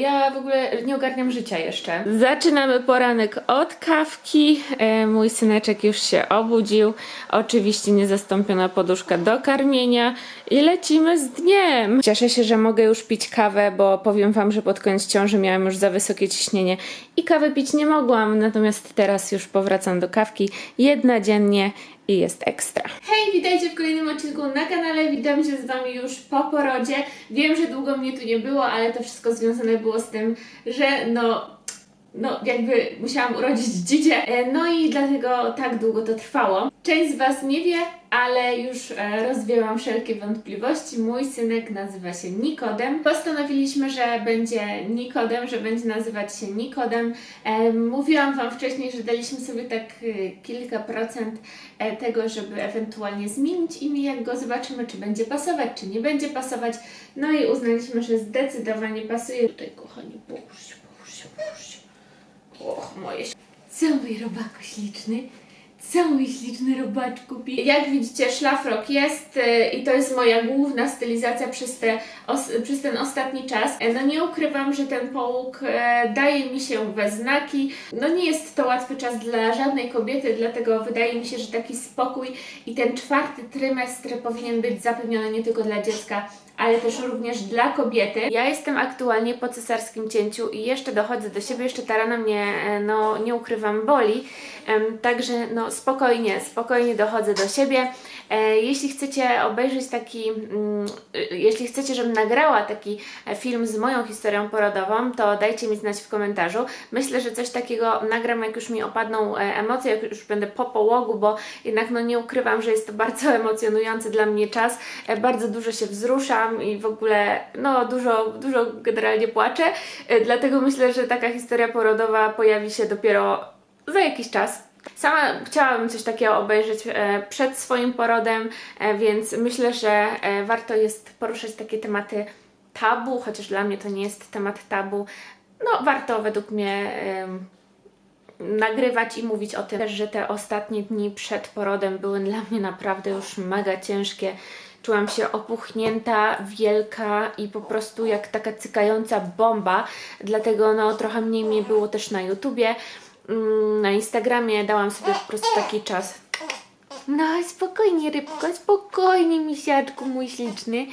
Ja w ogóle nie ogarniam życia jeszcze. Zaczynamy poranek od kawki. E, mój syneczek już się obudził. Oczywiście niezastąpiona poduszka do karmienia i lecimy z dniem. Cieszę się, że mogę już pić kawę, bo powiem wam, że pod koniec ciąży miałam już za wysokie ciśnienie i kawę pić nie mogłam. Natomiast teraz już powracam do kawki jedna dziennie i jest ekstra. Hej, witajcie w kolejnym odcinku na kanale. Witam się z Wami już po porodzie. Wiem, że długo mnie tu nie było, ale to wszystko związane było z tym, że no no jakby musiałam urodzić dziecię, e, no i dlatego tak długo to trwało. Część z Was nie wie, ale już e, rozwiałam wszelkie wątpliwości. Mój synek nazywa się Nikodem. Postanowiliśmy, że będzie Nikodem, że będzie nazywać się Nikodem. E, Mówiłam Wam wcześniej, że daliśmy sobie tak kilka procent tego, żeby ewentualnie zmienić imię, jak go zobaczymy, czy będzie pasować, czy nie będzie pasować. No i uznaliśmy, że zdecydowanie pasuje. Tutaj, kochani, połóż się, połóż się, połóż się. Och, moje. Co mój robaku śliczny? Mój śliczny robaczku pi- Jak widzicie, szlafrok jest y, i to jest moja główna stylizacja przez, te, os, przez ten ostatni czas. E, No nie ukrywam, że ten połóg e, daje mi się we znaki. No nie jest to łatwy czas dla żadnej kobiety, dlatego wydaje mi się, że taki spokój i ten czwarty trymestr powinien być zapewniony nie tylko dla dziecka, ale też również dla kobiety. Ja jestem aktualnie po cesarskim cięciu i jeszcze dochodzę do siebie, jeszcze ta rana mnie, e, no nie ukrywam, boli. Także no spokojnie, spokojnie dochodzę do siebie. E, Jeśli chcecie obejrzeć taki, mm, y, jeśli chcecie, żebym nagrała taki e, film z moją historią porodową, to dajcie mi znać w komentarzu. Myślę, że coś takiego nagram, jak już mi opadną e, emocje, jak już będę po połogu, bo jednak no nie ukrywam, że jest to bardzo emocjonujący dla mnie czas. E, Bardzo dużo się wzruszam i w ogóle no dużo, dużo generalnie płaczę. E, Dlatego myślę, że taka historia porodowa pojawi się dopiero za jakiś czas. Sama chciałabym coś takiego obejrzeć e, przed swoim porodem, e, więc myślę, że warto jest poruszać takie tematy tabu, chociaż dla mnie to nie jest temat tabu. No, warto według mnie nagrywać i mówić o tym że te ostatnie dni przed porodem były dla mnie naprawdę już mega ciężkie. Czułam się opuchnięta, wielka i po prostu jak taka cykająca bomba, dlatego no trochę mniej mnie było też na YouTubie. Mm, Na Instagramie dałam sobie po prostu taki czas. No spokojnie rybko, spokojnie misiaczku mój śliczny.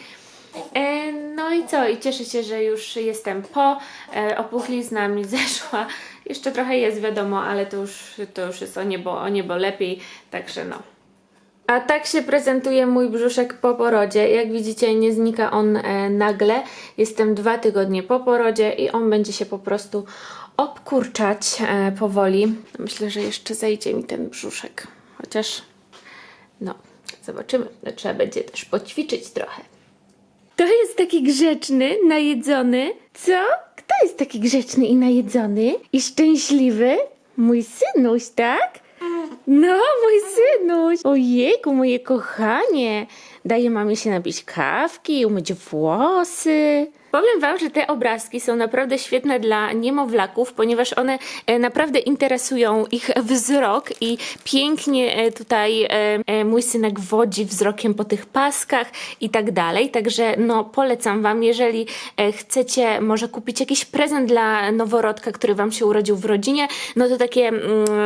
E, No i co? I cieszę się, że już jestem po. E, opuchlizna mi zeszła. Jeszcze trochę jest, wiadomo, ale to już, to już jest o niebo, o niebo lepiej. Także no. A tak się prezentuje mój brzuszek po porodzie. Jak widzicie, nie znika on e, nagle. Jestem dwa tygodnie po porodzie i on będzie się po prostu obkurczać e, powoli. Myślę, że jeszcze zejdzie mi ten brzuszek. Chociaż, no, zobaczymy. No, trzeba będzie też poćwiczyć trochę. To jest taki grzeczny, najedzony. Co? Kto jest taki grzeczny i najedzony? I szczęśliwy? Mój synuś, tak? No, mój synuś. Ojejku, moje kochanie. Daję mamie się napić kawki, umyć włosy. Powiem Wam, że te obrazki są naprawdę świetne dla niemowlaków, ponieważ one e, naprawdę interesują ich wzrok i pięknie e, tutaj e, mój synek wodzi wzrokiem po tych paskach i tak dalej. Także no polecam Wam, jeżeli chcecie może kupić jakiś prezent dla noworodka, który Wam się urodził w rodzinie, no to takie mm,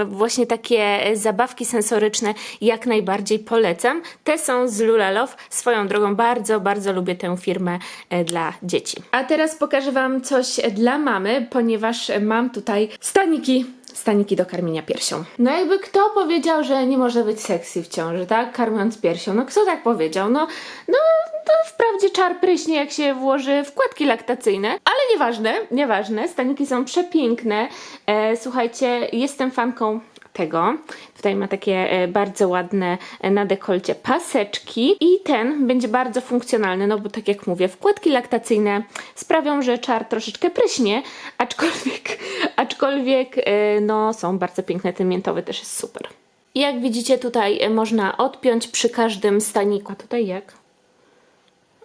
właśnie takie zabawki sensoryczne jak najbardziej polecam. Te są z Lula Love. Swoją drogą bardzo, bardzo lubię tę firmę dla dzieci. A teraz pokażę Wam coś dla mamy, ponieważ mam tutaj staniki. Staniki do karmienia piersią. No jakby kto powiedział, że nie może być sexy w ciąży, tak? Karmiąc piersią. No kto tak powiedział? No, no to wprawdzie czar pryśnie, jak się włoży wkładki laktacyjne, ale nieważne, nieważne. Staniki są przepiękne. E, słuchajcie, jestem fanką tego. Tutaj ma takie e, bardzo ładne e, na dekolcie paseczki i ten będzie bardzo funkcjonalny, no bo tak jak mówię, wkładki laktacyjne sprawią, że czar troszeczkę pryśnie, aczkolwiek, aczkolwiek e, no są bardzo piękne, ten miętowy też jest super. Jak widzicie tutaj można odpiąć przy każdym staniku. A tutaj jak?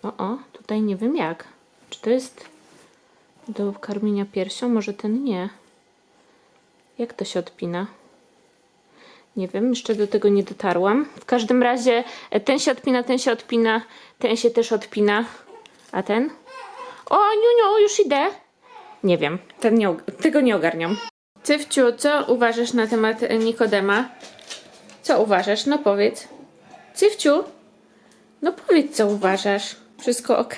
O, o, tutaj nie wiem jak. Czy to jest do karmienia piersią? Może ten nie. Jak to się odpina? Nie wiem, jeszcze do tego nie dotarłam. W każdym razie e, ten się odpina, ten się odpina, ten się też odpina. A ten? O, Niuniu, już idę. Nie wiem, ten nie, tego nie ogarniam. Cyfciu, co uważasz na temat e, Nikodema? Co uważasz? No powiedz. Cyfciu, no powiedz, co uważasz. Wszystko ok?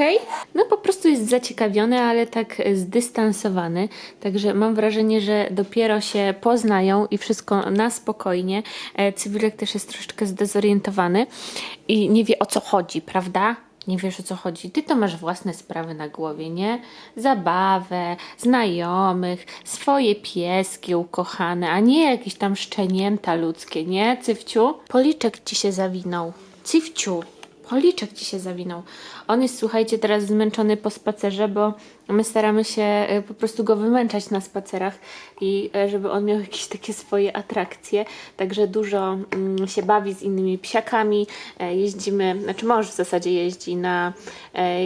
No po prostu jest zaciekawiony, ale tak e, zdystansowany. Także mam wrażenie, że dopiero się poznają i wszystko na spokojnie. E, Cywilek też jest troszeczkę zdezorientowany i nie wie o co chodzi, prawda? Nie wiesz o co chodzi. Ty to masz własne sprawy na głowie, nie? Zabawę, znajomych, swoje pieski ukochane, a nie jakieś tam szczenięta ludzkie, nie, Cywciu? Policzek ci się zawinął. Cywciu, policzek ci się zawinął. On jest, słuchajcie, teraz zmęczony po spacerze, bo my staramy się e, po prostu go wymęczać na spacerach i e, żeby on miał jakieś takie swoje atrakcje. Także dużo mm, się bawi z innymi psiakami. E, Jeździmy, znaczy mąż w zasadzie jeździ na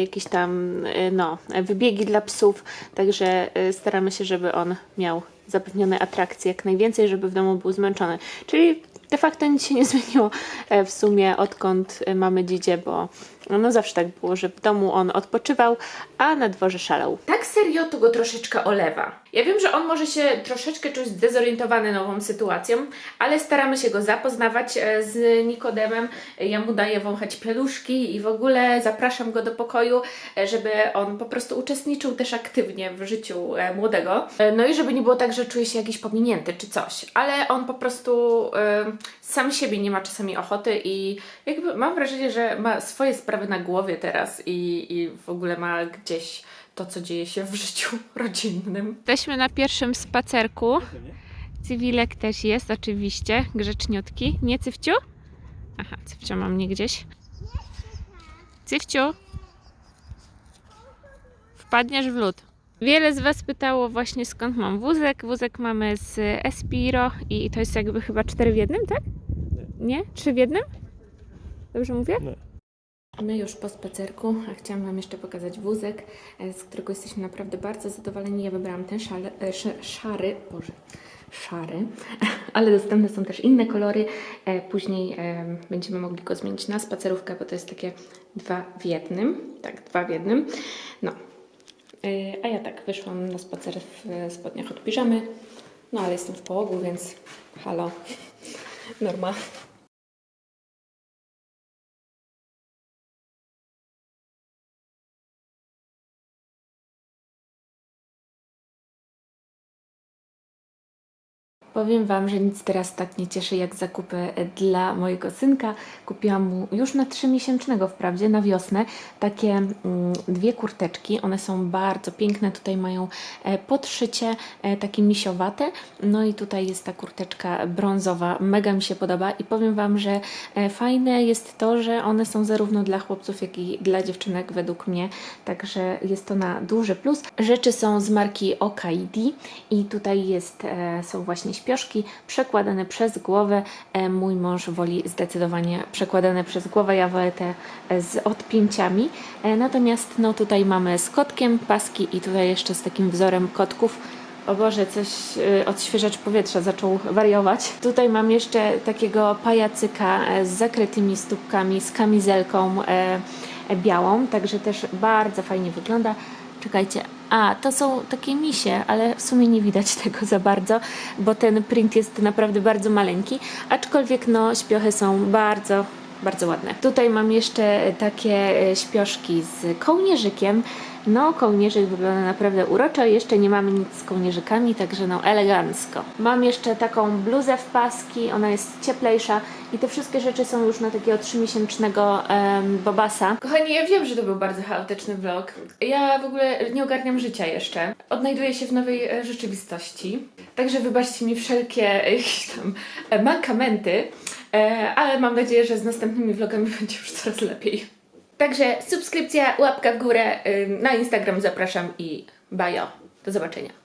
jakieś tam no, wybiegi dla psów. Także staramy się, żeby on miał zapewnione atrakcje jak najwięcej, żeby w domu był zmęczony. Czyli de facto nic się nie zmieniło e, w sumie odkąd e, mamy dzidzie, bo no zawsze tak było, że w domu on odpoczywał, a na dworze szalał. Tak serio to go troszeczkę olewa. Ja wiem, że on może się troszeczkę czuć zdezorientowany nową sytuacją, ale staramy się go zapoznawać e, z Nikodemem. Ja mu daję wąchać pieluszki i w ogóle zapraszam go do pokoju, e, żeby on po prostu uczestniczył też aktywnie w życiu e, młodego. No i żeby nie było tak, że czuje się jakiś pominięty czy coś, ale on po prostu sam siebie nie ma czasami ochoty i jakby mam wrażenie, że ma swoje sprawy na głowie teraz i, i w ogóle ma gdzieś to, co dzieje się w życiu rodzinnym. Jesteśmy na pierwszym spacerku. Cywilek też jest, oczywiście, grzeczniutki. Nie, Cywciu? Aha, Cywcia mam mnie gdzieś. Cywciu? Wpadniesz w lód. Wiele z Was pytało właśnie skąd mam wózek. Wózek mamy z Espiro i to jest jakby chyba 4 w jednym, tak? Nie? 3 w jednym? Dobrze mówię? Nie. My już po spacerku, a chciałam Wam jeszcze pokazać wózek, e, z którego jesteśmy naprawdę bardzo zadowoleni. Ja wybrałam ten szale, e, sz, szary, Boże, szary, ale dostępne są też inne kolory. E, Później będziemy mogli go zmienić na spacerówkę, bo to jest takie dwa w jednym. Tak, dwa w jednym. No. A ja tak wyszłam na spacer w spodniach od piżamy. No ale jestem w połogu, więc halo, norma. Powiem Wam, że nic teraz tak nie cieszy jak zakupy dla mojego synka. Kupiłam mu już na trzymiesięcznego wprawdzie, na wiosnę, takie mm, dwie kurteczki. One są bardzo piękne, tutaj mają e, podszycie e, takie misiowate. No i tutaj jest ta kurteczka brązowa, mega mi się podoba i powiem Wam, że e, fajne jest to, że one są zarówno dla chłopców, jak i dla dziewczynek według mnie, także jest to na duży plus. Rzeczy są z marki Okaidi i tutaj jest, są właśnie śpioszki przekładane przez głowę. E, mój mąż woli zdecydowanie przekładane przez głowę, ja wolę te e, z odpięciami. E, natomiast no tutaj mamy z kotkiem paski i tutaj jeszcze z takim wzorem kotków. O Boże, coś odświeżacz powietrza zaczął wariować. Tutaj mam jeszcze takiego pajacyka z zakrytymi stópkami, z kamizelką białą, także też bardzo fajnie wygląda. Czekajcie, a to są takie misie, ale w sumie nie widać tego za bardzo, bo ten print jest naprawdę bardzo maleńki, aczkolwiek no śpiochy są bardzo bardzo ładne. Tutaj mam jeszcze takie e, śpioszki z kołnierzykiem. No, kołnierzyk wygląda naprawdę uroczo. Jeszcze nie mamy nic z kołnierzykami, także no elegancko. Mam jeszcze taką bluzę w paski, ona jest cieplejsza i te wszystkie rzeczy są już na takiego trzymiesięcznego um, bobasa. Kochani, ja wiem, że to był bardzo chaotyczny vlog. Ja w ogóle nie ogarniam życia jeszcze. Odnajduję się w nowej e, rzeczywistości. Także wybaczcie mi wszelkie e, jakieś tam e, mankamenty. E, ale mam nadzieję, że z następnymi vlogami będzie już coraz lepiej. Także subskrypcja, łapka w górę, na Instagram zapraszam i bajo. Do zobaczenia.